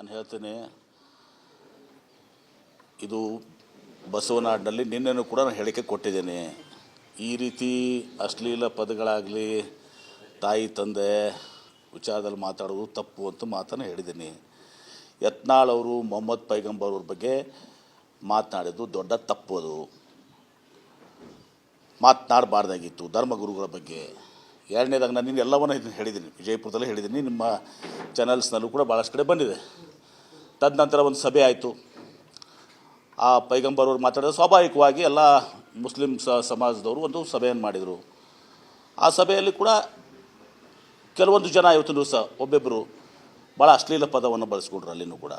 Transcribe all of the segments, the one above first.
ನಾನು ಹೇಳ್ತೇನೆ, ಇದು ಬಸವನಾಡಿನಲ್ಲಿ ನಿನ್ನೆನೂ ಕೂಡ ನಾನು ಹೇಳಿಕೆ ಕೊಟ್ಟಿದ್ದೇನೆ. ಈ ರೀತಿ ಅಶ್ಲೀಲ ಪದಗಳಾಗಲಿ, ತಾಯಿ, ತಂದೆ, ವಿಚಾರದಲ್ಲಿ ಮಾತಾಡೋದು ತಪ್ಪು ಅಂತ ಮಾತನ್ನು ಹೇಳಿದ್ದೀನಿ. ಯತ್ನಾಳ್ ಅವರು, ಮೊಹಮ್ಮದ್ ಪೈಗಂಬರ್ ಅವ್ರ ಬಗ್ಗೆ ಮಾತನಾಡಿದ್ದು ದೊಡ್ಡ ತಪ್ಪು ಅದು. ಮಾತನಾಡಬಾರ್ದಾಗಿತ್ತು ಧರ್ಮಗುರುಗಳ ಬಗ್ಗೆ. ಎರಡನೇದಾಗ ನಾನು ಇದನ್ನು ಇದನ್ನ ಹೇಳಿದ್ದೀನಿ, ವಿಜಯಪುರದಲ್ಲೇ ಹೇಳಿದ್ದೀನಿ, ನಿಮ್ಮ ಚಾನಲ್ಸ್ನಲ್ಲೂ ಕೂಡ ಭಾಳಷ್ಟು ಕಡೆ ಬಂದಿದೆ. ತದನಂತರ ಒಂದು ಸಭೆ ಆಯಿತು. ಆ ಪೈಗಂಬರ್ ಅವರು ಮಾತಾಡಿದ ಸ್ವಾಭಾವಿಕವಾಗಿ ಎಲ್ಲ ಮುಸ್ಲಿಂ ಸಮಾಜದವರು ಒಂದು ಸಭೆಯನ್ನು ಮಾಡಿದರು. ಆ ಸಭೆಯಲ್ಲಿ ಕೂಡ ಕೆಲವೊಂದು ಜನ ಇವತ್ತು ದಿವಸ ಒಬ್ಬೊಬ್ಬರು ಭಾಳ ಅಶ್ಲೀಲ ಪದವನ್ನು ಬಳಸ್ಕೊಂಡ್ರು ಅಲ್ಲಿನೂ ಕೂಡ.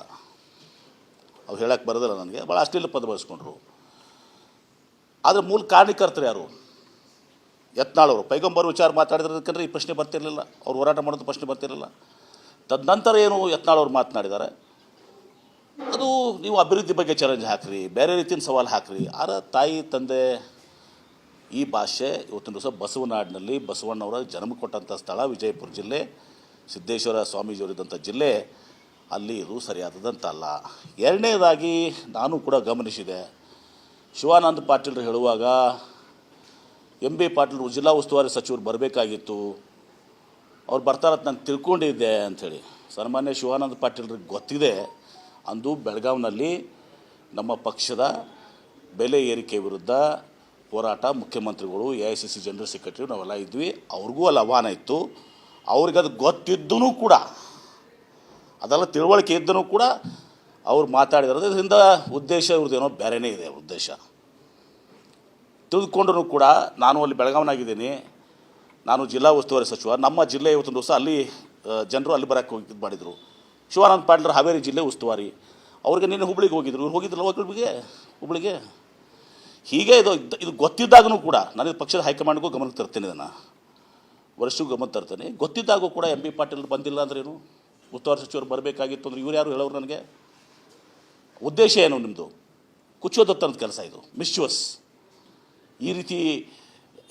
ಅವ್ರು ಹೇಳಕ್ಕೆ ಬರೋದಿಲ್ಲ ನನಗೆ ಭಾಳ ಅಶ್ಲೀಲ ಪದ ಬಳಸ್ಕೊಂಡ್ರು. ಆದರೆ ಮೂಲ ಕಾರಣಕರ್ತರು ಯಾರು? ಯತ್ನಾಳವರು. ಪೈಗಂಬರ್ ವಿಚಾರ ಮಾತಾಡಿದ್ರಕ್ಕಂದ್ರೆ ಈ ಪ್ರಶ್ನೆ ಬರ್ತಿರಲಿಲ್ಲ. ಅವ್ರು ಹೋರಾಟ ಮಾಡೋದು ಪ್ರಶ್ನೆ ಬರ್ತಿರಲಿಲ್ಲ. ತದನಂತರ ಏನು ಯತ್ನಾಳವ್ರು ಮಾತನಾಡಿದ್ದಾರೆ? ಅದು ನೀವು ಅಭಿವೃದ್ಧಿ ಬಗ್ಗೆ ಚಾಲೆಂಜ್ ಹಾಕ್ರಿ, ಬೇರೆ ರೀತಿಯ ಸವಾಲು ಹಾಕ್ರಿ. ಆರ ತಾಯಿ, ತಂದೆ ಈ ಭಾಷೆ ಇವತ್ತಿನ ದಿವಸ ಬಸವನಾಡಿನಲ್ಲಿ ಬಸವಣ್ಣವರ ಜನ್ಮ ಕೊಟ್ಟಂಥ ಸ್ಥಳ ವಿಜಯಪುರ ಜಿಲ್ಲೆ, ಸಿದ್ದೇಶ್ವರ ಸ್ವಾಮೀಜಿಯವರಿದ್ದಂಥ ಜಿಲ್ಲೆ, ಅಲ್ಲಿ ಇದು ಸರಿಯಾದದಂತಲ್ಲ ಎರಡನೇದಾಗಿ ನಾನು ಕೂಡ ಗಮನಿಸಿದೆ. ಶಿವಾನಂದ ಪಾಟೀಲ್ರು ಹೇಳುವಾಗ, ಎಂ ಬಿ ಪಾಟೀಲ್ ಜಿಲ್ಲಾ ಉಸ್ತುವಾರಿ ಸಚಿವರು ಬರಬೇಕಾಗಿತ್ತು. ಅವ್ರು ಬರ್ತಾರಂತ ನಾನು ತಿಳ್ಕೊಂಡಿದ್ದೆ ಅಂಥೇಳಿ. ಸನ್ಮಾನ್ಯ ಶಿವಾನಂದ ಪಾಟೀಲ್ರಿಗೆ ಗೊತ್ತಿದೆ. ಅಂದು ಬೆಳಗಾವಿನಲ್ಲಿ ನಮ್ಮ ಪಕ್ಷದ ಬೆಲೆ ಏರಿಕೆ ವಿರುದ್ಧ ಹೋರಾಟ ಮುಖ್ಯಮಂತ್ರಿಗಳು, A I C C general secretary ನಾವೆಲ್ಲ ಇದ್ವಿ. ಅವ್ರಿಗೂ ಅಲ್ಲಿ ಆಹ್ವಾನ ಇತ್ತು. ಅವ್ರಿಗೆ ಅದು ಗೊತ್ತಿದ್ದೂ ಕೂಡ, ಅದೆಲ್ಲ ತಿಳುವಳಿಕೆ ಇದ್ದೂ ಕೂಡ ಅವ್ರು ಮಾತಾಡಿದಾರೆ. ಇದರಿಂದ ಉದ್ದೇಶ ಇವ್ರದ್ದೇನೋ ಬೇರೆನೇ ಇದೆ ಉದ್ದೇಶ. ತಿಳಿದುಕೊಂಡ್ರೂ ಕೂಡ ನಾನು ಅಲ್ಲಿ ಬೆಳಗಾವ್ನಾಗಿದ್ದೀನಿ. ನಾನು ಜಿಲ್ಲಾ ಉಸ್ತುವಾರಿ ಸಚಿವ. ನಮ್ಮ ಜಿಲ್ಲೆ ಇವತ್ತೊಂದು ದಿವಸ ಅಲ್ಲಿ ಜನರು ಅಲ್ಲಿ ಬರೋಕ್ಕೆ ಹೋಗಿ ಇದು ಮಾಡಿದರು. ಶಿವಾನಂದ ಪಾಟೀಲ್ರ ಹಾವೇರಿ ಜಿಲ್ಲೆ ಉಸ್ತುವಾರಿ. ಅವ್ರಿಗೆ ನಿನ್ನೆ ಹುಬ್ಳಿಗೆ ಹೋಗಿದ್ರು. ಇವ್ರು ಹೋಗಿದ್ರಲ್ಲ ಹುಬ್ಳಿಗೆ? ಹುಬ್ಳಿಗೆ? ಹೀಗೆ ಇದು ಇದು ಗೊತ್ತಿದ್ದಾಗೂ ಕೂಡ ನಾನು ಪಕ್ಷದ ಹೈಕಮಾಂಡ್ಗೂ ಗಮನಕ್ಕೆ ತರ್ತೇನೆ ಇದನ್ನು. ವರ್ಷಕ್ಕೂ ಗಮನ ತರ್ತೇನೆ. ಗೊತ್ತಿದ್ದಾಗೂ ಕೂಡ ಎಂ ಬಿ ಪಾಟೀಲ್ ಬಂದಿಲ್ಲ ಅಂದ್ರೇನು ಉಸ್ತುವಾರಿ ಸಚಿವರು ಬರಬೇಕಾಗಿತ್ತು ಅಂದ್ರೆ ಇವ್ರು ಯಾರು ಹೇಳೋರು ನನಗೆ? ಉದ್ದೇಶ ಏನು ನಿಮ್ಮದು ಕುಚ್ಚೋದತ್ತರದ ಕೆಲಸ ಇದು. ಮಿಸ್ಚುವಸ್ ಈ ರೀತಿ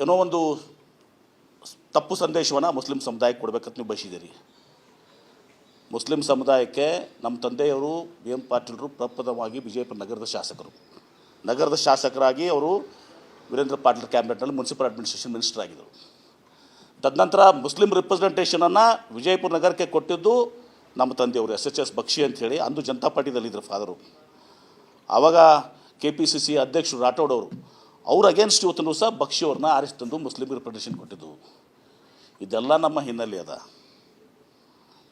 ಏನೋ ಒಂದು ತಪ್ಪು ಸಂದೇಶವನ್ನು ಮುಸ್ಲಿಂ ಸಮುದಾಯಕ್ಕೆ ಕೊಡಬೇಕಂತ ನೀವು ಬಯಸಿದ್ದೀರಿ. ಮುಸ್ಲಿಂ ಸಮುದಾಯಕ್ಕೆ ನಮ್ಮ ತಂದೆಯವರು ಬಿ ಎಂ ಪಾಟೀಲರು ಪ್ರಪ್ರಥಮವಾಗಿ ವಿಜಯಪುರ ನಗರದ ಶಾಸಕರು. ನಗರದ ಶಾಸಕರಾಗಿ ಅವರು ವೀರೇಂದ್ರ ಪಾಟೀಲ್ ಕ್ಯಾಬಿನೆಟ್ನಲ್ಲಿ ಮುನ್ಸಿಪಲ್ ಅಡ್ಮಿನಿಸ್ಟ್ರೇಷನ್ ಮಿನಿಸ್ಟರ್ ಆಗಿದ್ದರು. ತದನಂತರ ಮುಸ್ಲಿಂ ರಿಪ್ರೆಸೆಂಟೇಷನನ್ನು ವಿಜಯಪುರ ನಗರಕ್ಕೆ ಕೊಟ್ಟಿದ್ದು ನಮ್ಮ ತಂದೆಯವರು ಎಸ್ ಎಚ್ ಎಸ್ ಬಕ್ಷಿ ಅಂಥೇಳಿ ಅಂದು ಜನತಾ ಪಾರ್ಟಿದಲ್ಲಿದ್ದರು ಫಾದರು. ಆವಾಗ ಕೆ ಪಿ ಸಿ ಸಿ ಅಧ್ಯಕ್ಷರು ರಾಠೋಡ್ ಅವರು, ಅವ್ರ ಅಗೇನ್ಸ್ಟ್ ಇವತ್ತು ಸಹ ಬಕ್ಷಿ ಅವ್ರನ್ನ ಆರಿಸಿ ತಂದು ಮುಸ್ಲಿಂ ರಿಪ್ರೆಸೆಂಟೇಷನ್ ಕೊಟ್ಟಿದ್ದು. ಇದೆಲ್ಲ ನಮ್ಮ ಹಿನ್ನೆಲೆ ಅದ.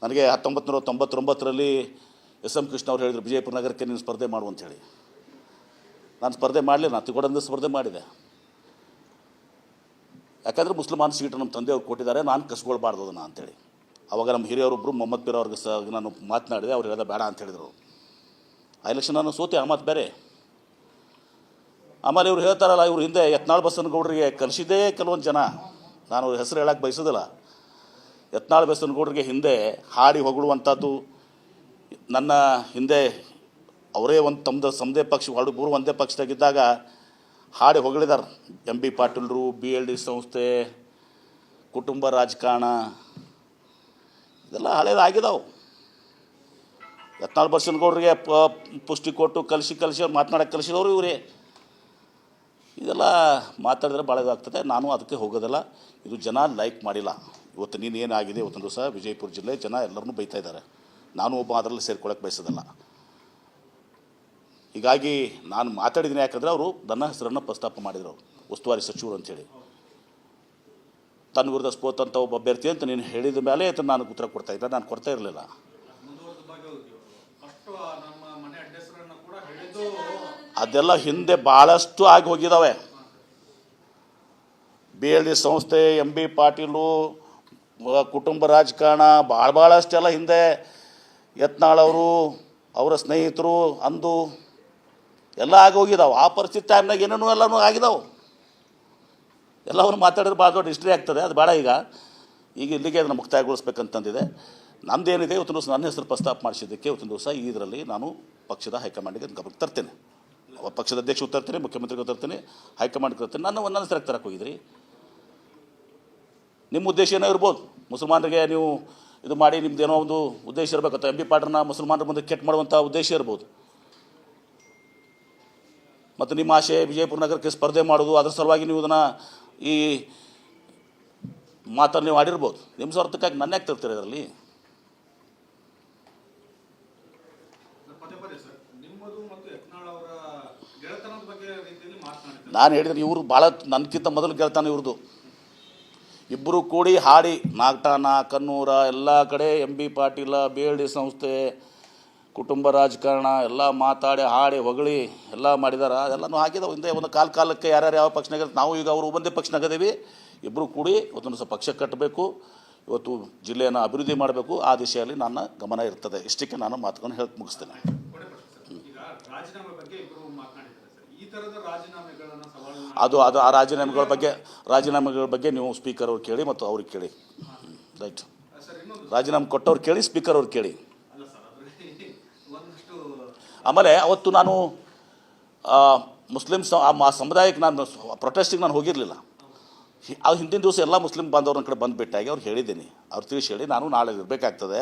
ನನಗೆ ಹತ್ತೊಂಬತ್ತು ನೂರ ತೊಂಬತ್ತೊಂಬತ್ತರಲ್ಲಿ ಎಸ್ ಎಂ ಕೃಷ್ಣ ಅವರು ಹೇಳಿದರು, ವಿಜಯಪುರ ನಗರಕ್ಕೆ ನೀನು ಸ್ಪರ್ಧೆ ಮಾಡು ಅಂತೇಳಿ ನಾನು ಸ್ಪರ್ಧೆ ಮಾಡಲಿಲ್ಲ, ನಾನು ತಿಗೋಡಂದು ಸ್ಪರ್ಧೆ ಮಾಡಿದೆ. ಯಾಕಂದರೆ ಮುಸ್ಲಿಮಾನ್ ಸೀಟ್ ನಮ್ಮ ತಂದೆಯವ್ರು ಕೊಟ್ಟಿದ್ದಾರೆ, ನಾನು ಕಸ್ಕೊಳ್ಬಾರ್ದು ಅದನ್ನು ಅಂತೇಳಿ ಅವಾಗ ನಮ್ಮ ಹಿರಿಯರೊಬ್ಬರು ಮೊಹಮ್ಮದ್ ಪೀರ್ ಅವ್ರಿಗೆ ಸಹ ನಾನು ಮಾತನಾಡಿದೆ, ಅವ್ರು ಹೇಳಿದ ಬೇಡ ಅಂತ ಹೇಳಿದರು. ಆ ಎಲೆಕ್ಷನ್ ನಾನು ಸೋತೆ, ಆ ಮಾತು ಬೇರೆ. ಆಮೇಲೆ ಇವ್ರು ಹೇಳ್ತಾರಲ್ಲ, ಇವ್ರ ಹಿಂದೆ ಯತ್ನಾಳ್ ಬಸವನಗೌಡರಿಗೆ ಕಲಿಸಿದ್ದೇ ಕೆಲವೊಂದು ಜನ. ನಾನು ಅವ್ರ ಹೆಸರು ಹೇಳಕ್ಕೆ ಬಯಸೋದಿಲ್ಲ. ಯತ್ನಾಳ್ ಬೆಸನಗೌಡರಿಗೆ ಹಿಂದೆ ಹಾಡಿ ಹೊಗಳುವಂಥದ್ದು, ನನ್ನ ಹಿಂದೆ ಅವರೇ ಒಂದು ತಮ್ಮದ ಸಮದೇ ಪಕ್ಷ, ಎರಡು ಮೂರು ಒಂದೇ ಪಕ್ಷದಾಗಿದ್ದಾಗ ಹಾಡಿ ಹೊಗಳಿದಾರೆ. ಎಂ ಬಿ ಪಾಟೀಲ್ರು, ಬಿ ಎಲ್ ಡಿ ಸಂಸ್ಥೆ, ಕುಟುಂಬ ರಾಜಕಾರಣ, ಇದೆಲ್ಲ ಹಳೇದಾಗಿದ್ದಾವೆ ಯತ್ನಾಳ್ ಬಸವನಗೌಡರಿಗೆ ಪ ಪುಷ್ಟಿ ಕೊಟ್ಟು ಕಲಿಸಿ ಕಲಿಸಿ ಅವ್ರು ಮಾತನಾಡಕ್ಕೆ ಕಲಿಸಿದವರು ಇವರೇ. ಇದೆಲ್ಲ ಮಾತಾಡಿದ್ರೆ ಭಾಳ ಇದಾಗ್ತದೆ ನಾನು ಅದಕ್ಕೆ ಹೋಗೋದಿಲ್ಲ. ಇದು ಜನ ಲೈಕ್ ಮಾಡಿಲ್ಲ. ಇವತ್ತು ನೀನು ಏನಾಗಿದೆ? ಇವತ್ತೊಂದು ದಿವಸ ವಿಜಯಪುರ ಜಿಲ್ಲೆ ಜನ ಎಲ್ಲರನ್ನೂ ಬೈತಾ ಇದ್ದಾರೆ. ನಾನು ಒಬ್ಬ ಅದರಲ್ಲಿ ಸೇರ್ಕೊಳಕ್ಕೆ ಬಯಸೋದಲ್ಲ. ಹೀಗಾಗಿ ನಾನು ಮಾತಾಡಿದ್ದೀನಿ ಯಾಕಂದರೆ ಅವರು ನನ್ನ ಹೆಸರನ್ನು ಪ್ರಸ್ತಾಪ ಮಾಡಿದರು, ಉಸ್ತುವಾರಿ ಸಚಿವರು ಅಂತೇಳಿ. ತನ್ನ ವಿರುದ್ಧ ಸ್ಪೋತಂತ ಅಂತ ಒಬ್ಬ ಅಭ್ಯರ್ಥಿ ಅಂತ ನೀನು ಹೇಳಿದ ಮೇಲೆ ಅದನ್ನು ನಾನು ಉತ್ತರ ಕೊಡ್ತಾ ಇದ್ದೆ. ನಾನು ಕೊಡ್ತಾ ಇರಲಿಲ್ಲ. ಅದೆಲ್ಲ ಹಿಂದೆ ಭಾಳಷ್ಟು ಆಗಿ ಹೋಗಿದ್ದಾವೆ ಬಿ ಎಲ್ ಡಿ ಸಂಸ್ಥೆ, ಎಂ ಬಿ ಪಾಟೀಲು ಕುಟುಂಬ ರಾಜಕಾರಣ ಭಾಳ ಭಾಳಷ್ಟೆಲ್ಲ ಹಿಂದೆ ಯತ್ನಾಳವರು ಅವರ ಸ್ನೇಹಿತರು ಅಂದು ಎಲ್ಲ ಆಗಿ ಹೋಗಿದಾವೆ. ಆ ಪರಿಸ್ಥಿತಿ ಟೈಮ್ನಾಗ ಏನೇನೋ ಎಲ್ಲನೂ ಆಗಿದಾವೆ. ಎಲ್ಲವನ್ನು ಮಾತಾಡಿದ್ರೆ ಭಾಳ ದೊಡ್ಡ ಹಿಸ್ಟ್ರಿ ಆಗ್ತದೆ. ಅದು ಬೇಡ ಈಗ. ಈಗ ಇಲ್ಲಿಗೆ ಅದನ್ನು ಮುಕ್ತಾಯಗೊಳಿಸ್ಬೇಕಂತಂದಿದೆ. ನಮ್ಮದೇನಿದೆ ಇವತ್ತು ದಿವಸ ನನ್ನ ಹೆಸರು ಪ್ರಸ್ತಾಪ ಮಾಡಿಸಿದ್ದಕ್ಕೆ ಇವತ್ತಿನ ದಿವಸ ಇದರಲ್ಲಿ ನಾನು ಪಕ್ಷದ ಹೈಕಮಾಂಡಿಗೆ ಗಮನಕ್ಕೆ ತರ್ತೇನೆ. ಪಕ್ಷದ ಅಧ್ಯಕ್ಷರು ತರ್ತೀನಿ ಮುಖ್ಯಮಂತ್ರಿಗೂ ತರ್ತೀನಿ ಹೈಕಮಾಂಡ್ಗೆ ತರ್ತೀನಿ. ನನ್ನ ನನ್ನ ಹೆಸರಾಗಿ ತರಕ್ಕೆ ಹೋಗಿದ್ರಿ. ನಿಮ್ಮ ಉದ್ದೇಶ ಏನೋ ಇರ್ಬೋದು. ಮುಸಲ್ಮಾನರಿಗೆ ನೀವು ಇದು ಮಾಡಿ ನಿಮ್ದು ಏನೋ ಒಂದು ಉದ್ದೇಶ ಇರಬೇಕು ಎಂ ಬಿ ಪಾಟ್ರನ್ನ ಮುಸಲ್ಮಾನರ ಮುಂದೆ ಕೆಟ್ಟ ಮಾಡುವಂಥ ಉದ್ದೇಶ ಇರ್ಬೋದು. ಮತ್ತು ನಿಮ್ಮ ಆಶೆ ವಿಜಯಪುರ ನಗರಕ್ಕೆ ಸ್ಪರ್ಧೆ ಮಾಡೋದು ಅದರ ಸಲುವಾಗಿ ನೀವು ಇದನ್ನು ಈ ಮಾತನ್ನು ನೀವು ಆಡಿರ್ಬೋದು. ನಿಮ್ಮ ಸ್ವಾರ್ಥಕ್ಕಾಗಿ ನನ್ನ ಯಾಕೆ ತರ್ತೀರ ಇದರಲ್ಲಿ? ನಾನು ಹೇಳಿದ್ರೆ ಇವರು ಭಾಳ ನನಗಿಂತ ಮೊದಲು ಗೆಲ್ತಾನೆ ಇವ್ರದ್ದು. ಇಬ್ಬರು ಕೂಡಿ ಹಾಡಿ, ನಾಗಟಾನ ಕನ್ನೂರ ಎಲ್ಲ ಕಡೆ M B Patil B L D ಸಂಸ್ಥೆ, ಕುಟುಂಬ ರಾಜಕಾರಣ, ಎಲ್ಲ ಮಾತಾಡಿ, ಹಾಡಿ, ಹೊಗಳಿ, ಎಲ್ಲ ಮಾಡಿದಾರ. ಅದೆಲ್ಲನೂ ಹಾಕಿದಾವೆ. ಹಿಂದೆ ಒಂದು ಕಾಲ ಕಾಲಕ್ಕೆ ಯಾರ್ಯಾರು ಯಾವ ಪಕ್ಷನಾಗ ನಾವು ಈಗ ಅವರು ಒಂದೇ ಪಕ್ಷನಾಗದೇವಿ ಇಬ್ಬರು ಕೂಡಿ ಇವತ್ತೊಂದು ಸ್ವಲ್ಪ ಪಕ್ಷ ಕಟ್ಟಬೇಕು ಇವತ್ತು ಜಿಲ್ಲೆಯನ್ನು ಅಭಿವೃದ್ಧಿ ಮಾಡಬೇಕು. ಆ ದಿಶೆಯಲ್ಲಿ ನನ್ನ ಗಮನ ಇರ್ತದೆ. ಇಷ್ಟಕ್ಕೆ ನಾನು ಮಾತುಕೊಂಡು ಹೇಳಿ ಮುಗಿಸ್ತೇನೆ. ಅದು ಅದು ಆ ರಾಜೀನಾಮೆಗಳ ಬಗ್ಗೆ ರಾಜೀನಾಮೆಗಳ ಬಗ್ಗೆ ನೀವು ಸ್ಪೀಕರ್ ಅವ್ರು ಕೇಳಿ ಮತ್ತು ಅವ್ರಿಗೆ ಕೇಳಿ. ರೈಟ್. ರಾಜೀನಾಮೆ ಕೊಟ್ಟವ್ರು ಕೇಳಿ ಸ್ಪೀಕರ್ ಅವ್ರು ಕೇಳಿ. ಆಮೇಲೆ ಅವತ್ತು ನಾನು ಮುಸ್ಲಿಮ್ಸ್ ಆ ಸಮುದಾಯಕ್ಕೆ ನಾನು ಪ್ರೊಟೆಸ್ಟಿಗೆ ನಾನು ಹೋಗಿರಲಿಲ್ಲ. ಆ ಹಿಂದಿನ ದಿವಸ ಎಲ್ಲ ಮುಸ್ಲಿಂ ಬಾಂಧವ್ರನ್ನ ಕಡೆ ಬಂದುಬಿಟ್ಟಾಗಿ ಅವ್ರು ಹೇಳಿದ್ದೀನಿ. ಅವ್ರು ತಿಳಿಸಿ ಹೇಳಿ ನಾನು ನಾಳೆ ಇರಬೇಕಾಗ್ತದೆ.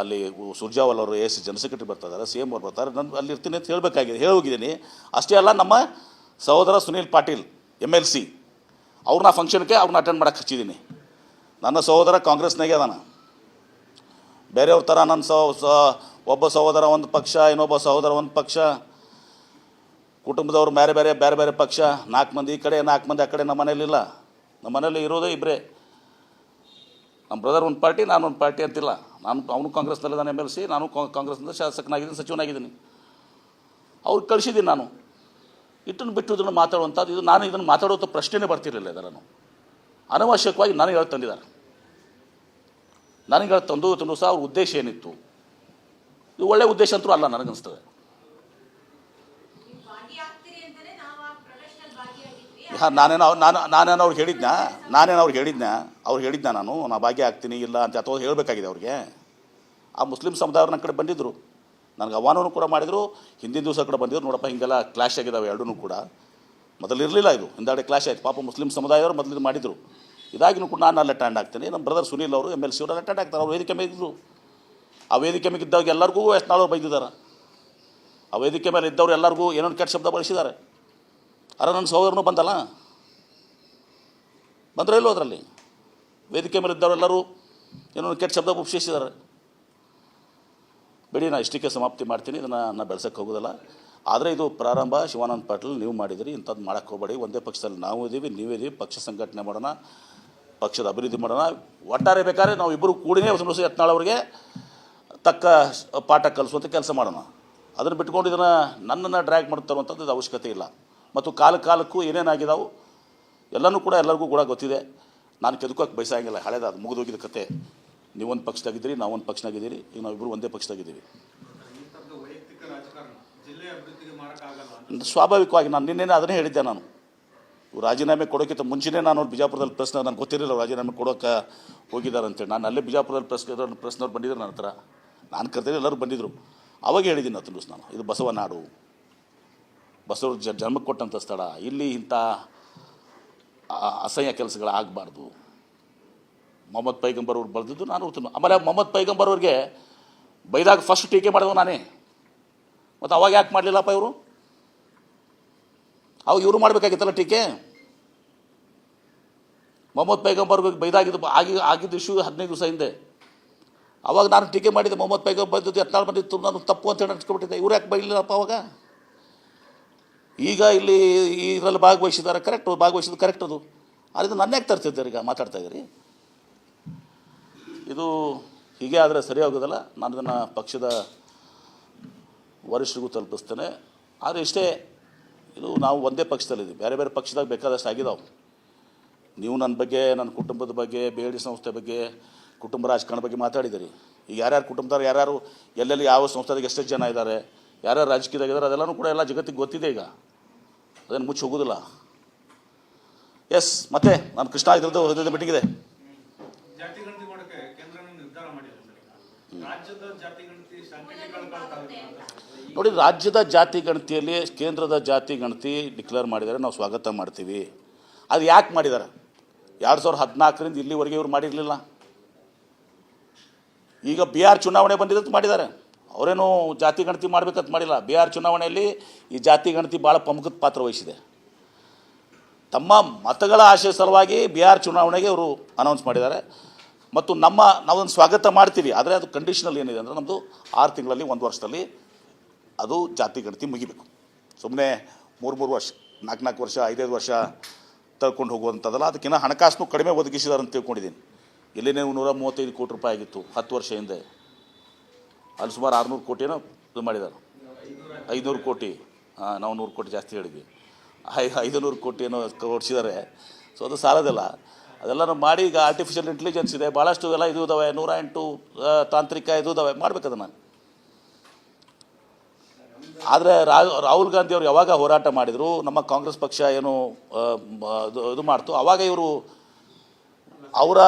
ಅಲ್ಲಿ ಸುರ್ಜಾವಲ್ ಅವರು ಎ ಸಿ ಜನರಲ್ ಸೆಕ್ರೆಟರಿ ಬರ್ತಾರೆ ಸಿ ಎಂ ಅವ್ರು ಬರ್ತಾರೆ, ನಾನು ಅಲ್ಲಿ ಇರ್ತೀನಿ ಅಂತ ಹೇಳಬೇಕಾಗಿದೆ ಹೇಳಿ ಹೋಗಿದ್ದೀನಿ ಅಷ್ಟೇ ಅಲ್ಲ, ನಮ್ಮ ಸಹೋದರ Sunil Patil M L C, ಅವ್ರನ್ನ ಫಂಕ್ಷನ್ಗೆ ಅವ್ರನ್ನ ಅಟೆಂಡ್ ಮಾಡೋಕ್ಕೆ ಹಚ್ಚಿದ್ದೀನಿ. ನನ್ನ ಸಹೋದರ ಕಾಂಗ್ರೆಸ್ನಾಗೆ ಅದಾನ. ಬೇರೆಯವ್ರ ಥರ ನನ್ನ ಸಹ ಒಬ್ಬ ಸಹೋದರ ಒಂದು ಪಕ್ಷ, ಇನ್ನೊಬ್ಬ ಸಹೋದರ ಒಂದು ಪಕ್ಷ. ಕುಟುಂಬದವ್ರು ಬೇರೆ ಬೇರೆ ಬೇರೆ ಬೇರೆ ಪಕ್ಷ. ನಾಲ್ಕು ಮಂದಿ ಈ ಕಡೆ, ನಾಲ್ಕು ಮಂದಿ ಆ ಕಡೆ ನಮ್ಮ ಮನೇಲಿಲ್ಲ. ನಮ್ಮ ಮನೇಲಿ ಇರೋದೇ ಇಬ್ಬರೇ ನಮ್ಮ ಬ್ರದರ್ ಒಂದು ಪಾರ್ಟಿ ನಾನು ಒಂದು ಪಾರ್ಟಿ ಅಂತಿಲ್ಲ. ನಾನು ಅವನು ಕಾಂಗ್ರೆಸ್ನಲ್ಲಿದ್ದಾನೆ ಎಂ ಎಲ್ ಸಿ ನಾನು ಕಾಂಗ್ರೆಸ್ನಿಂದ ಶಾಸಕನಾಗಿದ್ದೀನಿ, ಸಚಿವನಾಗಿದ್ದೀನಿ. ಅವ್ರು ಕಳಿಸಿದ್ದೀನಿ ನಾನು. ಇಟ್ಟನ್ನು ಬಿಟ್ಟು ಇದನ್ನು ಮಾತಾಡುವಂಥದ್ದು, ಇದು ನಾನು ಇದನ್ನು ಮಾತಾಡುವಂಥ ಪ್ರಶ್ನೆನೇ ಬರ್ತಿರಲಿಲ್ಲ ಇದನ್ನು ಅನವಶ್ಯಕವಾಗಿ ನಾನು ಹೇಳಿ ತಂದಿದ್ದಾರೆ. ನನಗೆ ಹೇಳಿ ತಂದು ತಂದು ಸಹ ಅವ್ರ ಉದ್ದೇಶ ಏನಿತ್ತು? ಇದು ಒಳ್ಳೆಯ ಉದ್ದೇಶ ಅಂತೂ ಅಲ್ಲ ನನಗನ್ನಿಸ್ತದೆ ನೀವು ಭಾಗಿಯಾಗ್ತೀರಿ ಅಂತಾನೆ ನಾವು ಆ ಪ್ರೊಟೆಸ್ಟಲ್ಲಿ ಭಾಗಿಯಾಗಿದ್ವಿ ಹಾ, ನಾನೇನೋ ನಾನು ನಾನೇನೋ ಅವ್ರಿಗೆ ಹೇಳಿದ್ನಾ? ನಾನೇನೋ ಅವ್ರಿಗೆ ಹೇಳಿದ್ನಾ? ಅವ್ರು ಹೇಳಿದ್ನ ನಾನು? ನಾ ಭಾಗ್ಯ ಆಗ್ತೀನಿ ಇಲ್ಲ ಅಂತ ಅಥವಾ ಹೇಳಬೇಕಾಗಿದೆ ಅವ್ರಿಗೆ? ಆ ಮುಸ್ಲಿಂ ಸಮುದಾಯವ್ರ ಕಡೆ ಬಂದಿದ್ದರು ನನಗೆ ಆಹ್ವಾನವನ್ನು ಕೂಡ ಮಾಡಿದರು ಹಿಂದಿನ ದಿವಸ ಕೂಡ ಬಂದಿದ್ರು. ನೋಡಪ್ಪ ಹಿಂಗೆಲ್ಲ ಕ್ಲಾಶ್ ಆಗಿದ್ದಾವೆ ಎರಡೂ ಕೂಡ. ಮೊದಲು ಇರಲಿಲ್ಲ ಇದು. ಹಿಂದಾಡೆ ಕ್ಲಾಶ್ ಆಯ್ತು. ಪಾಪ ಮುಸ್ಲಿಂ ಸಮುದಾಯದವರು ಮೊದಲು ಮಾಡಿದರು. ಇದಾಗಿನೂ ಕೂಡ ನಾನು ಅಲ್ಲಿ ಅಟೆಂಡ್ ಆಗ್ತೀನಿ. ನಮ್ಮ ಬ್ರದರ್ ಸುನೀಲ್ ಅವರು ಎಂ ಎಲ್ ಸಿ ಅವರು ಅಟೆಂಡ್ ಆಗ್ತಾರೆ. ಅವ್ರು ವೇದಿಕೆ ಮೇಲೆ ಇದ್ದರು ಆ ವೇದಿಕೆ ಮೇಲೆ ಇದ್ದಾಗ ಎಲ್ಲರಿಗೂ ಎಷ್ಟಾಳವ್ರು ಬೈದಿದ್ದಾರೆ. ಆ ವೇದಿಕೆ ಮೇಲೆ ಇದ್ದವ್ರು ಎಲ್ಲರಿಗೂ ಏನೊಂದು ಕೆಟ್ಟ ಶಬ್ದ ಬಳಸಿದ್ದಾರೆ. ಅರ ನನ್ನ ಸಹೋದರನು ಬಂದಲ್ಲ? ಬಂದರೆ ಇಲ್ಲೋ ಅದರಲ್ಲಿ? ವೇದಿಕೆ ಮೇಲೆ ಇದ್ದವರೆಲ್ಲರೂ ಏನೋ ಕೆಟ್ಟ ಶಬ್ದ ಉಪಶಿಸಿದ್ದಾರೆ ಬಿಡಿ, ನಾ ಇಷ್ಟಕ್ಕೆ ಸಮಾಪ್ತಿ ಮಾಡ್ತೀನಿ. ಇದನ್ನು ನಾನು ಬೆಳೆಸೋಕ್ಕೆ ಹೋಗೋದಲ್ಲ. ಆದರೆ ಇದು ಪ್ರಾರಂಭ. ಶಿವಾನಂದ ಪಾಟೀಲ್, ನೀವು ಮಾಡಿದಿರಿ, ಇಂಥದ್ದು ಮಾಡೋಕ್ಕೆ ಹೋಗಬೇಡಿ. ಒಂದೇ ಪಕ್ಷದಲ್ಲಿ ನಾವು ಇದ್ದೀವಿ ನೀವೇ ಇದ್ದೀವಿ ಪಕ್ಷ ಸಂಘಟನೆ ಮಾಡೋಣ, ಪಕ್ಷದ ಅಭಿವೃದ್ಧಿ ಮಾಡೋಣ. ಒಟ್ಟಾರೆ ಬೇಕಾದ್ರೆ ನಾವು ಇಬ್ಬರು ಕೂಡಿನೇ ದಿವಸ ಯತ್ನಾಳ್ ಅವರಿಗೆ ತಕ್ಕ ಪಾಠ ಕಲಿಸುವಂಥ ಕೆಲಸ ಮಾಡೋಣ. ಅದನ್ನು ಬಿಟ್ಕೊಂಡು ಇದನ್ನು ನನ್ನನ್ನು ಡ್ರ್ಯಾಗ್ ಮಾಡ್ತಾರಂಥದ್ದು ಇದು ಅವಶ್ಯಕತೆ ಇಲ್ಲ. ಮತ್ತು ಕಾಲ ಕಾಲಕ್ಕೂ ಏನೇನಾಗಿದಾವು? ಎಲ್ಲನೂ ಕೂಡ ಎಲ್ಲರಿಗೂ ಕೂಡ ಗೊತ್ತಿದೆ. ನಾನು ಕೆದಕೋಕೆ ಬಯಸಂಗಿಲ್ಲ. ಹಳೇದಾದ ಮುಗಿದೋಗಿದ ಕತೆ. ನೀವೊಂದು ಪಕ್ಷದಾಗಿದ್ದೀರಿ, ನಾವೊಂದು ಪಕ್ಷದಾಗಿದ್ದೀರಿ ಈಗ ನಾವಿಬ್ಬರು ಒಂದೇ ಪಕ್ಷದಾಗಿದ್ದೀವಿ. ಸ್ವಾಭಾವಿಕವಾಗಿ ನಾನು ನಿನ್ನೆ ಅದನ್ನೇ ಹೇಳಿದ್ದೆ ನಾನು. ರಾಜೀನಾಮೆ ಕೊಡೋಕ್ಕಿಂತ ಮುಂಚೆನೇ ನಾನು ಅವ್ರು ಬಿಜಾಪುರದಲ್ಲಿ ಪ್ರಶ್ನೆ, ನನಗೆ ಗೊತ್ತಿರಲಿಲ್ಲ ರಾಜೀನಾಮೆ ಕೊಡೋಕೆ ಹೋಗಿದ್ದಾರೆ ಅಂತೇಳಿ ನಾನು ಅಲ್ಲೇ ಬಿಜಾಪುರದಲ್ಲಿ ಪ್ರಶ್ನೆ ಪ್ರೆಸ್ನವ್ರು ಬಂದಿದ್ದರು ನನ್ನ ಹತ್ರ. ನಾನು ಕರೆದಿಲ್ಲ, ಎಲ್ಲರೂ ಬಂದಿದ್ದರು ಅವಾಗ ಹೇಳಿದ್ದೀನಿ ದಿವಸ ನಾನು, ಇದು ಬಸವ ನಾಡು. ಬಸವರು ಜ ಜನ್ಮಕ್ಕೆ ಕೊಟ್ಟಂಥ ಸ್ಥಳ. ಇಲ್ಲಿ ಇಂಥ ಅಸಹ್ಯ ಕೆಲಸಗಳು ಆಗಬಾರ್ದು. ಮೊಹಮ್ಮದ್ ಪೈಗಂಬರ್ ಅವ್ರು ಬರೆದಿದ್ದು ನಾನು ಓದ್ತೀನಿ. ಆಮೇಲೆ ಮೊಹಮ್ಮದ್ ಪೈಗಂಬರ್ ಅವ್ರಿಗೆ ಬೈದಾಗ ಫಸ್ಟ್ ಟೀಕೆ ಮಾಡಿದವು ನಾನೇ. ಮತ್ತು ಅವಾಗ ಯಾಕೆ ಮಾಡಲಿಲ್ಲಪ್ಪ ಇವರು? ಅವಾಗ ಇವರು ಮಾಡಬೇಕಾಗಿತ್ತಲ್ಲ ಟೀಕೆ? ಮೊಹಮ್ಮದ್ ಪೈಗಂಬರ್ ಬೈದಾಗಿದ್ದು ಆಗಿ ಆಗಿದ್ದ ಇಶ್ಯೂ ಹದಿನೈದು ದಿವಸ ಹಿಂದೆ. ಅವಾಗ ನಾನು ಟೀಕೆ ಮಾಡಿದ್ದೆ, ಮೊಹಮ್ಮದ್ ಪೈಗಂಬರ್ ಬಂದಿದ್ದು ಎತ್ತಾಳು ಬಂದಿತ್ತು ನಾನು ತಪ್ಪು ಅಂತ ಹೇಳಿ ಅನ್ಸ್ಕೊಬಿಟ್ಟಿದ್ದೆ ಇವ್ರು ಯಾಕೆ ಬೈಲಿಲ್ಲಪ್ಪ ಅವಾಗ? ಈಗ ಇಲ್ಲಿ ಇದರಲ್ಲಿ ಭಾಗವಹಿಸಿದ್ದಾರೆ ಕರೆಕ್ಟ್ ಭಾಗವಹಿಸಿದ್ದು ಕರೆಕ್ಟ್ ಅದು. ಅದರಿಂದ ನನ್ನ ಯಾಕೆ ತರ್ತಿದ್ದಾರೆ ಈಗ ಮಾತಾಡ್ತಾ ಇದ್ದೀರಿ? ಇದು ಹೀಗೆ ಆದರೆ ಸರಿ ಹೋಗೋದಲ್ಲ ನಾನು ಇದನ್ನು ಪಕ್ಷದ ವರಿಷ್ಠರಿಗೂ ತಲುಪಿಸ್ತೇನೆ. ಆದರೆ ಇಷ್ಟೇ, ಇದು ನಾವು ಒಂದೇ ಪಕ್ಷದಲ್ಲಿದ್ದೀವಿ ಬೇರೆ ಬೇರೆ ಪಕ್ಷದಾಗ ಬೇಕಾದಷ್ಟು ಆಗಿದಾವೆ. ನೀವು ನನ್ನ ಬಗ್ಗೆ, ನನ್ನ ಕುಟುಂಬದ ಬಗ್ಗೆ ಬೇಡಿ ಸಂಸ್ಥೆ ಬಗ್ಗೆ, ಕುಟುಂಬ ರಾಜಕಾರಣ ಬಗ್ಗೆ ಮಾತಾಡಿದ್ದೀರಿ. ಈಗ ಯಾರ್ಯಾರು ಕುಟುಂಬದವ್ರು, ಯಾರ್ಯಾರು ಎಲ್ಲೆಲ್ಲಿ ಯಾವ ಸಂಸ್ಥೆದಾಗ ಎಷ್ಟೆಷ್ಟು ಜನ ಇದ್ದಾರೆ, ಯಾರ್ಯಾರು ರಾಜಕೀಯದಾಗಿದ್ದಾರೆ, ಅದೆಲ್ಲನೂ ಕೂಡ ಎಲ್ಲ ಜಗತ್ತಿಗೆ ಗೊತ್ತಿದೆ ಈಗ. ಅದನ್ನು ಮುಚ್ಚಿ ಹೋಗೋದಿಲ್ಲ. ಎಸ್ ಮತ್ತೆ ನಾನು ಕೃಷ್ಣ ಇದ್ರದ್ದು ಹೃದಯದ ಮೀಟಿಂಗ್ ಇದೆ ಜಾತಿ ಗಣತಿ ಮಾಡಕ್ಕೆ ಕೇಂದ್ರನೇ ನಿರ್ಧಾರ ಮಾಡಿದೆ ಸರ್. ರಾಜ್ಯದ ಜಾತಿ ಗಣತಿ ಶಾಂತಿಗಳು ನೋಡಿ ರಾಜ್ಯದ ಜಾತಿ ಗಣತಿಯಲ್ಲಿ ಕೇಂದ್ರದ ಜಾತಿ ಗಣತಿ ಡಿಕ್ಲೇರ್ ಮಾಡಿದ್ದಾರೆ ನಾವು ಸ್ವಾಗತ ಮಾಡ್ತೀವಿ. ಅದು ಯಾಕೆ ಮಾಡಿದ್ದಾರೆ ಎರಡು ಸಾವಿರದ ಹದಿನಾಲ್ಕರಿಂದ ಇಲ್ಲಿವರೆಗೆ ಇವ್ರು ಮಾಡಿರಲಿಲ್ಲ. ಈಗ ಬಿಹಾರ್ ಚುನಾವಣೆ ಬಂದಿದ್ದು ಮಾಡಿದ್ದಾರೆ. ಅವರೇನು ಜಾತಿ ಗಣತಿ ಮಾಡಬೇಕಂತ ಮಾಡಿಲ್ಲ. ಬಿಹಾರ್ ಚುನಾವಣೆಯಲ್ಲಿ ಈ ಜಾತಿ ಗಣತಿ ಭಾಳ ಪ್ರಮುಖ ಪಾತ್ರ ವಹಿಸಿದೆ. ತಮ್ಮ ಮತಗಳ ಆಶಯ ಸಲುವಾಗಿ ಬಿಹಾರ್ ಚುನಾವಣೆಗೆ ಅವರು ಅನೌನ್ಸ್ ಮಾಡಿದ್ದಾರೆ. ಮತ್ತು ನಮ್ಮ, ನಾವೊಂದು ಸ್ವಾಗತ ಮಾಡ್ತೀವಿ. ಆದರೆ ಅದು ಕಂಡೀಷನಲ್ ಏನಿದೆ ಅಂದರೆ ನಮ್ಮದು ಆರು ತಿಂಗಳಲ್ಲಿ, ಒಂದು ವರ್ಷದಲ್ಲಿ ಅದು ಜಾತಿ ಗಣತಿ ಮುಗಿಬೇಕು. ಸುಮ್ಮನೆ ಮೂರು ಮೂರು ವರ್ಷ, ನಾಲ್ಕು ನಾಲ್ಕು ವರ್ಷ, ಐದೈದು ವರ್ಷ ತಳ್ಕೊಂಡು ಹೋಗುವಂಥದ್ದಲ್ಲ. ಅದಕ್ಕಿಂತ ಹಣಕಾಸು ಕಡಿಮೆ ಒದಗಿಸಿದಾರೆ ಅಂತ ತಿಳ್ಕೊಂಡಿದ್ದೀನಿ. ಇಲ್ಲಿ ನೀವು ನೂರ ಮೂವತ್ತೈದು ಕೋಟಿ ರೂಪಾಯಿ ಆಗಿತ್ತು ಹತ್ತು ವರ್ಷ ಹಿಂದೆ. ಅಲ್ಲಿ ಸುಮಾರು ಆರುನೂರು ಕೋಟಿನೋ ಇದು ಮಾಡಿದ್ದಾರೆ. ಐದುನೂರು ಕೋಟಿ. ಹಾಂ, ನಾವು ನೂರು ಕೋಟಿ ಜಾಸ್ತಿ ಹೇಳಿದ್ವಿ. ಐ ಐದು ನೂರು ಕೋಟಿ ಏನೋ ಕೊಡಿಸಿದ್ದಾರೆ ಸೊ ಅದು ಸಾಲದಿಲ್ಲ. ಅದೆಲ್ಲನೂ ಮಾಡಿ ಈಗ ಆರ್ಟಿಫಿಷಿಯಲ್ ಇಂಟೆಲಿಜೆನ್ಸ್ ಇದೆ. ಭಾಳಷ್ಟು ಎಲ್ಲ ಇದು ಇದಾವೆ. ನೂರ ಎಂಟು ತಾಂತ್ರಿಕ ಇದು ಇದಾವೆ. ಮಾಡ್ಬೇಕು ಅದನ್ನು. ಆದರೆ ರಾಹುಲ್ ಗಾಂಧಿ ಅವರು ಯಾವಾಗ ಹೋರಾಟ ಮಾಡಿದರು, ನಮ್ಮ ಕಾಂಗ್ರೆಸ್ ಪಕ್ಷ ಏನು ಇದು ಇದು ಮಾಡ್ತು ಆವಾಗ ಇವರು ಅವರ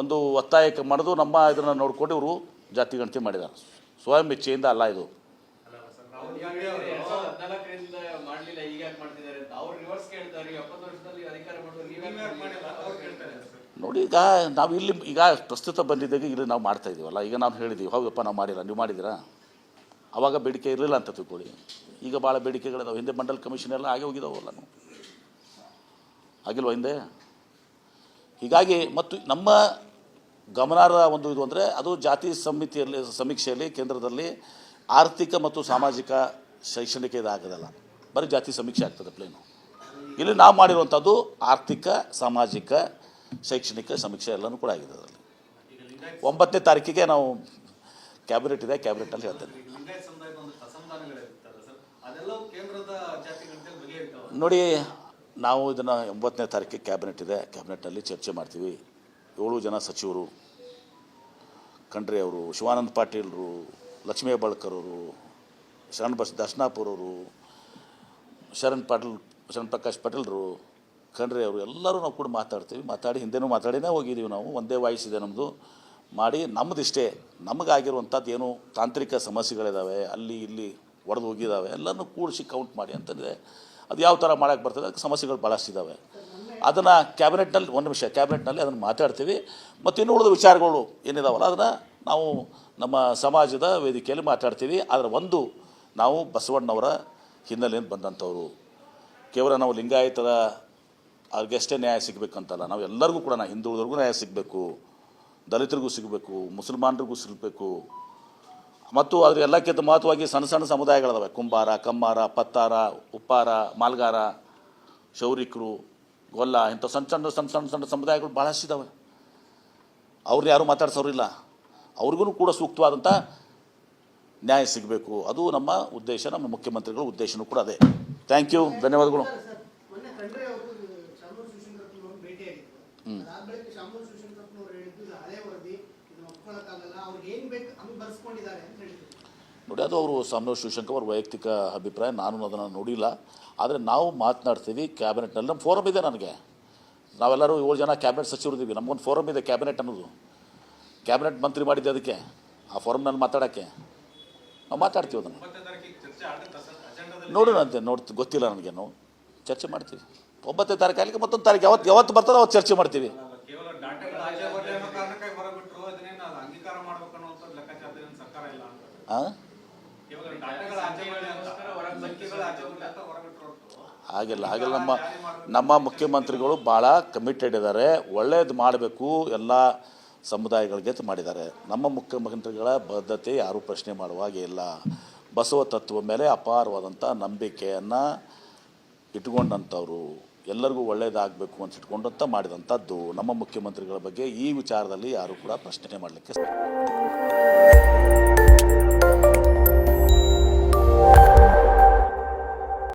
ಒಂದು ಒತ್ತಾಯಕ್ಕೆ ಮಾಡೋದು ನಮ್ಮ ಇದನ್ನು ನೋಡ್ಕೊಂಡು ಇವರು ಜಾತಿ ಗಣತಿ ಮಾಡಿದ್ದಾರೆ. ಸ್ವಯಂ ಇಚ್ಛೆಯಿಂದ ಅಲ್ಲ ಇದು ನೋಡಿ ಈಗ ನಾವು ಇಲ್ಲಿ ಈಗ ಪ್ರಸ್ತುತ ಬಂದಿದ್ದಾಗ ಇಲ್ಲಿ ನಾವು ಮಾಡ್ತಾ ಇದೀವಲ್ಲ ಈಗ ನಾವು ಹೇಳಿದೀವಿ ಹೌದಪ್ಪ ನಾವು ಮಾಡಿಲ್ಲ ನೀವು ಮಾಡಿದ್ದೀರಾ? ಅವಾಗ ಬೇಡಿಕೆ ಇರಲಿಲ್ಲ ಅಂತ ತಿಳ್ಕೊಳ್ಳಿ. ಈಗ ಭಾಳ ಬೇಡಿಕೆಗಳಿದಾವೆ ಹಿಂದೆ ಮಂಡಲ್ ಕಮಿಷನ್ ಎಲ್ಲ ಆಗೇ ಹೋಗಿದಾವಲ್ಲ ನಾವು. ಆಗಿಲ್ವ ಹಿಂದೆ? ಹೀಗಾಗಿ ಮತ್ತು ನಮ್ಮ ಗಮನಾರ್ಹ ಒಂದು ಇದು ಅಂದರೆ ಅದು ಜಾತಿ ಸಮಿತಿಯಲ್ಲಿ, ಸಮೀಕ್ಷೆಯಲ್ಲಿ, ಕೇಂದ್ರದಲ್ಲಿ ಆರ್ಥಿಕ ಮತ್ತು ಸಾಮಾಜಿಕ ಶೈಕ್ಷಣಿಕ ಇದಾಗೋದಲ್ಲ. ಬರೀ ಜಾತಿ ಸಮೀಕ್ಷೆ ಆಗ್ತದೆ ಪ್ಲೇನು ಇಲ್ಲಿ ನಾವು ಮಾಡಿರುವಂಥದ್ದು ಆರ್ಥಿಕ, ಸಾಮಾಜಿಕ, ಶೈಕ್ಷಣಿಕ ಸಮೀಕ್ಷೆ ಎಲ್ಲನೂ ಕೂಡ ಆಗಿದೆ ಅದರಲ್ಲಿ. ಒಂಬತ್ತನೇ ತಾರೀಕಿಗೆ ನಾವು ಕ್ಯಾಬಿನೆಟ್ ಇದೆ ಕ್ಯಾಬಿನೆಟಲ್ಲಿ ಹೇಳ್ತೇನೆ. ನೋಡಿ, ನಾವು ಇದನ್ನು ಒಂಬತ್ತನೇ ತಾರೀಕಿಗೆ ಕ್ಯಾಬಿನೆಟ್ ಇದೆ ಕ್ಯಾಬಿನೆಟ್ನಲ್ಲಿ ಚರ್ಚೆ ಮಾಡ್ತೀವಿ. ಏಳು ಜನ ಸಚಿವರು, ಖಂಡ್ರೆ ಅವರು, ಶಿವಾನಂದ ಪಾಟೀಲರು, ಲಕ್ಷ್ಮೀ ಹೆಬ್ಬಾಳ್ಕರ್ ಅವರು, ಶರಣ್ ಬಸ್ ದರ್ಶನಾಪುರ್ ಅವರು, ಶರಣ್ ಪಾಟೀಲ್, ಶರಣ್ ಪ್ರಕಾಶ್ ಪಾಟೀಲ್ರು, ಖಂಡ್ರೆ ಅವರು ಎಲ್ಲರೂ ನಾವು ಕೂಡ ಮಾತಾಡ್ತೀವಿ. ಮಾತಾಡಿ ಹಿಂದೆನೂ ಮಾತಾಡಿನೇ ಹೋಗಿದ್ದೀವಿ ನಾವು. ಒಂದೇ ವಾಯ್ಸ್ ಇದೆ ನಮ್ಮದು ಮಾಡಿ ನಮ್ಮದಿಷ್ಟೇ ನಮಗಾಗಿರುವಂಥದ್ದು ಏನು ತಾಂತ್ರಿಕ ಸಮಸ್ಯೆಗಳಿದ್ದಾವೆ ಅಲ್ಲಿ ಇಲ್ಲಿ ಒಡೆದು ಹೋಗಿದ್ದಾವೆ ಎಲ್ಲನೂ ಕೂಡಿಸಿ ಕೌಂಟ್ ಮಾಡಿ ಅಂತಂದರೆ ಅದು ಯಾವ ಥರ ಮಾಡೋಕ್ಕೆ ಬರ್ತದೆ, ಅದಕ್ಕೆ ಸಮಸ್ಯೆಗಳು ಭಾಳಷ್ಟು ಇದ್ದಾವೆ ಅದನ್ನು ಕ್ಯಾಬಿನೆಟ್ನಲ್ಲಿ, ಒಂದು ನಿಮಿಷ, ಕ್ಯಾಬಿನೆಟ್ನಲ್ಲಿ ಅದನ್ನು ಮಾತಾಡ್ತೀವಿ. ಮತ್ತು ಇನ್ನು ಉಳಿದ ವಿಚಾರಗಳು ಏನಿದಾವಲ್ಲ, ಅದನ್ನು ನಾವು ನಮ್ಮ ಸಮಾಜದ ವೇದಿಕೆಯಲ್ಲಿ ಮಾತಾಡ್ತೀವಿ. ಆದರೆ ಒಂದು, ನಾವು ಬಸವಣ್ಣವರ ಹಿನ್ನೆಲೆಯಿಂದ ಬಂದಂಥವರು. ಕೇವಲ ನಾವು ಲಿಂಗಾಯತರ ಅವ್ರಿಗೆಷ್ಟೇ ನ್ಯಾಯ ಸಿಗಬೇಕಂತಲ್ಲ, ನಾವು ಎಲ್ಲರಿಗೂ ಕೂಡ ನಾ ಹಿಂದುಳಿದವ್ರಿಗೂ ನ್ಯಾಯ ಸಿಗಬೇಕು, ದಲಿತರಿಗೂ ಸಿಗಬೇಕು, ಮುಸಲ್ಮಾನರಿಗೂ ಸಿಗಬೇಕು. ಮತ್ತು ಅದ್ರ ಎಲ್ಲಕ್ಕಿಂತ ಮಹತ್ವವಾಗಿ ಸಣ್ಣ ಸಣ್ಣ ಸಮುದಾಯಗಳಿದಾವೆ. ಕುಂಬಾರ, ಕಮ್ಮಾರ, ಪತ್ತಾರ, ಉಪ್ಪಾರ, ಮಾಲ್ಗಾರ, ಶೌರಿಕರು ಗೊಲ್ಲ ಇಂಥ ಸಣ್ಣ ಸಣ್ಣ ಸಣ್ಣ ಸಣ್ಣ ಸಣ್ಣ ಸಮುದಾಯಗಳು ಭಾಳಷ್ಟು ಇದ್ದಾವೆ ಅವ್ರನ್ನ ಯಾರೂ ಮಾತಾಡ್ಸೋರಿಲ್ಲ. ಅವ್ರಿಗೂ ಕೂಡ ಸೂಕ್ತವಾದಂಥ ನ್ಯಾಯ ಸಿಗಬೇಕು. ಅದು ನಮ್ಮ ಉದ್ದೇಶ ನಮ್ಮ ಮುಖ್ಯಮಂತ್ರಿಗಳ ಉದ್ದೇಶನೂ ಕೂಡ ಅದೇ. ಥ್ಯಾಂಕ್ ಯು ಧನ್ಯವಾದಗಳು. ಸರ್, ನೋಡಿ ಅದು ಅವರು ಸಾಮ್ರಾಜ್ ಶಿವಶಂಕರ್ ಅವರ ವೈಯಕ್ತಿಕ ಅಭಿಪ್ರಾಯ ನಾನು ಅದನ್ನು ನೋಡಿಲ್ಲ. ಆದರೆ ನಾವು ಮಾತನಾಡ್ತೀವಿ ಕ್ಯಾಬಿನೆಟ್ನಲ್ಲಿ. ನಮ್ಮ ಫೋರಮ್ ಇದೆ ನನಗೆ. ನಾವೆಲ್ಲರೂ ಏಳು ಜನ ಕ್ಯಾಬಿನೆಟ್ ಸಚಿವರಿದ್ದೀವಿ. ನಮಗೊಂದು ಫೋರಮ್ ಇದೆ ಕ್ಯಾಬಿನೆಟ್ ಅನ್ನೋದು. ಕ್ಯಾಬಿನೆಟ್ ಮಂತ್ರಿ ಮಾಡಿದ್ದೆ ಅದಕ್ಕೆ ಆ ಫೋರಮ್ನಲ್ಲಿ ಮಾತಾಡೋಕ್ಕೆ. ನಾವು ಮಾತಾಡ್ತೀವಿ ಅದನ್ನು. ನೋಡೋಣ ಅಂತೆ ನೋಡಿ ಗೊತ್ತಿಲ್ಲ ನನಗೇನು ಚರ್ಚೆ ಮಾಡ್ತೀವಿ. ಒಂಬತ್ತನೇ ತಾರೀಕು ಅಲ್ಲಿಗೆ ಮತ್ತೊಂದು ತಾರೀಕು. ಯಾವತ್ತು ಯಾವತ್ತು ಬರ್ತದೆ ಅವತ್ತು ಚರ್ಚೆ ಮಾಡ್ತೀವಿ. ಕೇವಲ ಹೊರತು ಹಾಗೆಲ್ಲ ನಮ್ಮ ನಮ್ಮ ಮುಖ್ಯಮಂತ್ರಿಗಳು ಭಾಳ ಕಮಿಟೆಡ್ ಇದ್ದಾರೆ ಒಳ್ಳೆಯದು ಮಾಡಬೇಕು ಎಲ್ಲ ಸಮುದಾಯಗಳಿಗೆ ಮಾಡಿದ್ದಾರೆ. ನಮ್ಮ ಮುಖ್ಯಮಂತ್ರಿಗಳ ಬದ್ಧತೆ ಯಾರೂ ಪ್ರಶ್ನೆ ಮಾಡುವ ಹಾಗೆ ಇಲ್ಲ. ಬಸವ ತತ್ವ ಮೇಲೆ ಅಪಾರವಾದಂಥ ನಂಬಿಕೆಯನ್ನು ಇಟ್ಕೊಂಡಂಥವ್ರು, ಎಲ್ಲರಿಗೂ ಒಳ್ಳೆಯದಾಗಬೇಕು ಅಂತ ಇಟ್ಕೊಂಡಂತ ಮಾಡಿದಂಥದ್ದು ನಮ್ಮ ಮುಖ್ಯಮಂತ್ರಿಗಳ ಬಗ್ಗೆ ಈ ವಿಚಾರದಲ್ಲಿ ಯಾರೂ ಕೂಡ ಪ್ರಶ್ನೆ ಮಾಡಲಿಕ್ಕೆ